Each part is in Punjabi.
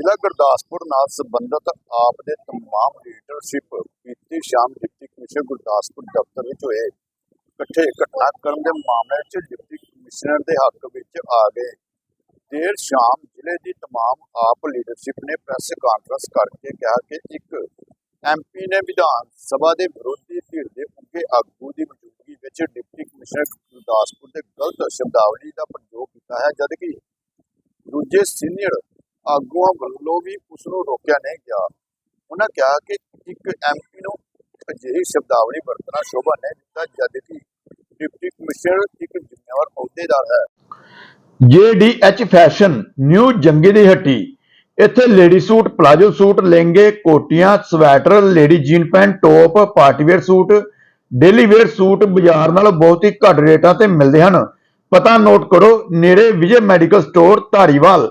ਜ਼ਿਲ੍ਹਾ ਗੁਰਦਾਸਪੁਰ ਨਾਲ ਸੰਬੰਧਿਤ ਆਪ ਦੇ ਤਮਾਮ ਲੀਡਰਸ਼ਿਪ ਬੀਤੀ ਸ਼ਾਮ ਡਿਪਟੀ ਕਮਿਸ਼ਨਰ ਗੁਰਦਾਸਪੁਰ ਦਫ਼ਤਰ ਵਿੱਚ ਹੋਏ ਇਕੱਠੇ ਘਟਨਾਕ੍ਰਮ ਦੇ ਮਾਮਲੇ ਵਿੱਚ ਡਿਪਟੀ ਕਮਿਸ਼ਨਰ ਦੇ ਹੱਕ ਵਿੱਚ ਆ ਗਏ। ਦੇਰ ਸ਼ਾਮ ਜ਼ਿਲ੍ਹੇ ਦੀ ਤਮਾਮ ਆਪ ਲੀਡਰਸ਼ਿਪ ਨੇ ਪ੍ਰੈਸ ਕਾਨਫਰੰਸ ਕਰਕੇ ਕਿਹਾ ਕਿ ਇੱਕ ਐਮਪੀ ਨੇ ਵਿਧਾਨ ਸਭਾ ਦੇ ਵਿਰੋਧੀ ਧਿਰ ਦੇ ਉੱਗੇ ਆਗੂ ਦੀ ਮੌਜੂਦਗੀ ਵਿੱਚ ਡਿਪਟੀ ਕਮਿਸ਼ਨਰ ਗੁਰਦਾਸਪੁਰ ਦੇ ਗਲਤ ਸ਼ਬਦਾਵਲੀ ਦਾ ਪ੍ਰਯੋਗ ਕੀਤਾ ਹੈ, ਜਦਕਿ ਦੂਜੇ ਸੀਨੀਅਰ ਆਗੂਆਂ ਵੱਲੋਂ ਵੀ ਉਸ ਨੂੰ ਰੋਕਿਆ ਨਹੀਂ ਗਿਆ। ਉਹਨਾਂ ਕਿਹਾ ਕਿ ਇੱਕ ਐਮਪੀ ਨੂੰ ਅਜਿਹੀ ਸ਼ਬਦਾਵਲੀ ਵਰਤਣਾ ਸ਼ੋਭਾ ਨਹੀਂ ਦਿੱਤਾ, ਜਦਕਿ ਡਿਪਟੀ ਕਮਿਸ਼ਨਰ ਇੱਕ ਜ਼ਿੰਮੇਵਾਰ ਅਹੁਦੇਦਾਰ ਹੈ। JDH ਫੈਸ਼ਨ ਨਿਊ ਜੰਗੀ ਦੀ ਹੱਟੀ, ਇੱਥੇ ਲੇਡੀ ਸੂਟ, ਪਲਾਜੋ ਸੂਟ, ਲਹਿੰਗੇ, ਕੋਟੀਆਂ, sweater, lady jean pant, top partywear suit, daily wear suit ਬਾਜ਼ਾਰ ਨਾਲੋਂ ਬਹੁਤ ਹੀ ਘੱਟ ਰੇਟਾਂ ਤੇ ਮਿਲਦੇ ਹਨ। ਪਤਾ ਨੋਟ ਕਰੋ, ਨੇੜੇ Vijay medical store, Dhariwal.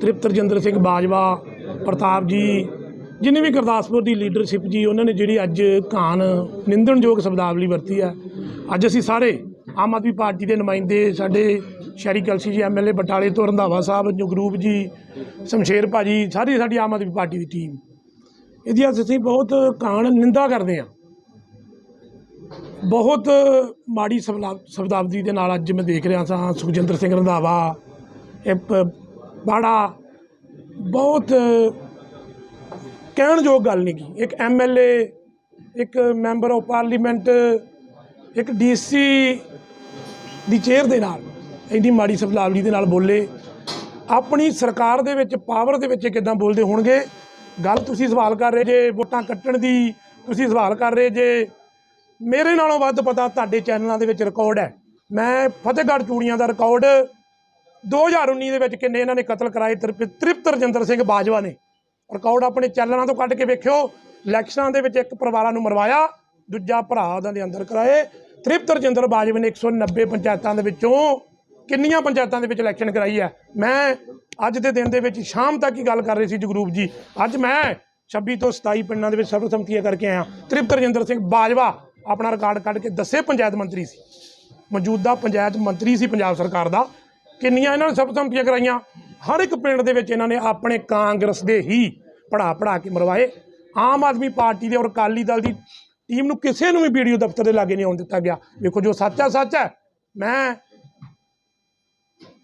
ਤ੍ਰਿਪਤ ਰਜਿੰਦਰ ਸਿੰਘ ਬਾਜਵਾ, ਪ੍ਰਤਾਪ ਜੀ, ਜਿੰਨੇ ਵੀ ਗੁਰਦਾਸਪੁਰ ਦੀ ਲੀਡਰਸ਼ਿਪ ਜੀ, ਉਹਨਾਂ ਨੇ ਜਿਹੜੀ ਅੱਜ ਕਾਨ ਨਿੰਦਣਯੋਗ ਸ਼ਬਦਾਵਲੀ ਵਰਤੀ ਹੈ। ਅੱਜ ਅਸੀਂ ਸਾਰੇ ਆਮ ਆਦਮੀ ਪਾਰਟੀ ਦੇ ਨੁਮਾਇੰਦੇ ਸਾਡੇ ਸ਼ਹਿਰੀ ਕਲਸੀ ਜੀ ਐਮਐਲਏ ਬਟਾਲੇ ਤੋਂ ਰੰਧਾਵਾ ਸਾਹਿਬ, ਜਗਰੂਪ ਜੀ, ਸ਼ਮਸ਼ੇਰ ਭਾਜੀ, ਸਾਰੀ ਸਾਡੀ ਆਮ ਆਦਮੀ ਪਾਰਟੀ ਦੀ ਟੀਮ ਇਹਦੀ ਅੱਜ ਅਸੀਂ ਬਹੁਤ ਕਾਨ ਨਿੰਦਾ ਕਰਦੇ ਹਾਂ। ਬਹੁਤ ਮਾੜੀ ਸ਼ਬਦਾ- ਸ਼ਬਦਾਵਲੀ ਦੇ ਨਾਲ ਅੱਜ ਮੈਂ ਦੇਖ ਰਿਹਾ ਸਾਂ ਸੁਖਜਿੰਦਰ ਸਿੰਘ ਰੰਧਾਵਾ, ਇਹ ਪ- ਬਾੜਾ, ਬਹੁਤ ਕਹਿਣਯੋਗ ਗੱਲ ਨਹੀਂ ਕੀ ਇੱਕ ਐਮਐਲਏ ਇੱਕ ਮੈਂਬਰ ਆਫ ਪਾਰਲੀਮੈਂਟ, ਇੱਕ ਡੀਸੀ ਦੀ ਚੇਅਰ ਦੇ ਨਾਲ, ਇੰਨੀ ਮਾੜੀ ਸ਼ਬਦਾਵਲੀ ਦੇ ਨਾਲ ਬੋਲੇ। ਆਪਣੀ ਸਰਕਾਰ ਦੇ ਵਿੱਚ ਪਾਵਰ ਦੇ ਵਿੱਚ ਕਿਦਾਂ ਬੋਲਦੇ ਹੋਣਗੇ? ਗੱਲ ਤੁਸੀਂ ਸਵਾਲ ਕਰ ਰਹੇ ਜੇ ਵੋਟਾਂ ਕੱਟਣ ਦੀ, ਤੁਸੀਂ ਸਵਾਲ ਕਰ ਰਹੇ ਜੇ। ਮੇਰੇ ਨਾਲੋਂ ਵੱਧ ਪਤਾ ਤੁਹਾਡੇ ਚੈਨਲਾਂ ਦੇ ਵਿੱਚ ਰਿਕਾਰਡ ਹੈ। ਮੈਂ ਫਤਿਹਗੜ੍ਹ ਚੂੜੀਆਂ ਦਾ ਰਿਕਾਰਡ 2019 ਦੇ ਵਿੱਚ ਕਿੰਨੇ ਇਹਨਾਂ ਨੇ ਕਤਲ ਕਰਾਏ? ਤ੍ਰਿਪ- ਤ੍ਰਿਪਤ ਰਜਿੰਦਰ ਸਿੰਘ ਬਾਜਵਾ ਨੇ। ਰਿਕਾਰਡ ਆਪਣੇ ਚੈਨਲਾਂ ਤੋਂ ਕੱਢ ਕੇ ਵੇਖਿਓ। ਇਲੈਕਸ਼ਨਾਂ ਦੇ ਵਿੱਚ ਇੱਕ ਪਰਿਵਾਰਾਂ ਨੂੰ ਮਰਵਾਇਆ, ਦੂਜਾ ਭਰਾ ਉਹਨਾਂ ਦੇ ਅੰਦਰ ਕਰਾਏ। ਤ੍ਰਿਪਤ ਰਜਿੰਦਰ ਬਾਜਵਾ ਨੇ 190 ਪੰਚਾਇਤਾਂ ਦੇ ਵਿੱਚੋਂ ਕਿੰਨੀਆਂ ਪੰਚਾਇਤਾਂ ਦੇ ਵਿੱਚ ਇਲੈਕਸ਼ਨ ਕਰਾਈ ਹੈ? ਮੈਂ ਅੱਜ ਦੇ ਦਿਨ ਦੇ ਵਿੱਚ ਸ਼ਾਮ ਤੱਕ ਹੀ ਗੱਲ ਕਰ ਰਹੀ ਸੀ ਜਗਰੂਪ ਜੀ। ਅੱਜ ਮੈਂ 26 ਤੋਂ 27 ਪਿੰਡਾਂ ਦੇ ਵਿੱਚ ਸਰਬਸੰਮਤੀਆਂ ਕਰਕੇ ਆਇਆ। ਤ੍ਰਿਪਤ ਰਜਿੰਦਰ ਸਿੰਘ ਬਾਜਵਾ ਆਪਣਾ ਰਿਕਾਰਡ ਕੱਢ ਕੇ ਦੱਸੇ ਪੰਚਾਇਤ ਮੰਤਰੀ ਸੀ। ਮੌਜੂਦਾ ਪੰਚਾਇਤ ਮੰਤਰੀ ਸੀ ਪੰਜਾਬ ਸਰਕਾਰ ਦਾ। ਕਿੰਨੀਆਂ ਇਹਨਾਂ ਨੇ ਸਰਬਸੰਮਤੀਆਂ ਕਰਾਈਆਂ? ਹਰ ਇੱਕ ਪਿੰਡ ਦੇ ਵਿੱਚ ਇਹਨਾਂ ਨੇ ਆਪਣੇ ਕਾਂਗਰਸ ਦੇ ਹੀ ਪੜਾ ਪੜਾ ਕੇ ਮਰਵਾਏ। ਆਮ ਆਦਮੀ ਪਾਰਟੀ ਦੇ ਔਰ ਅਕਾਲੀ ਦਲ ਦੀ ਟੀਮ ਨੂੰ ਕਿਸੇ ਨੂੰ ਵੀ ਵੀਡੀਓ ਦਫ਼ਤਰ ਦੇ ਲਾਗੇ ਨਹੀਂ ਆਉਣ ਦਿੱਤਾ ਗਿਆ। ਵੇਖੋ ਜੋ ਸੱਚ ਹੈ ਸੱਚ ਹੈ ਮੈਂ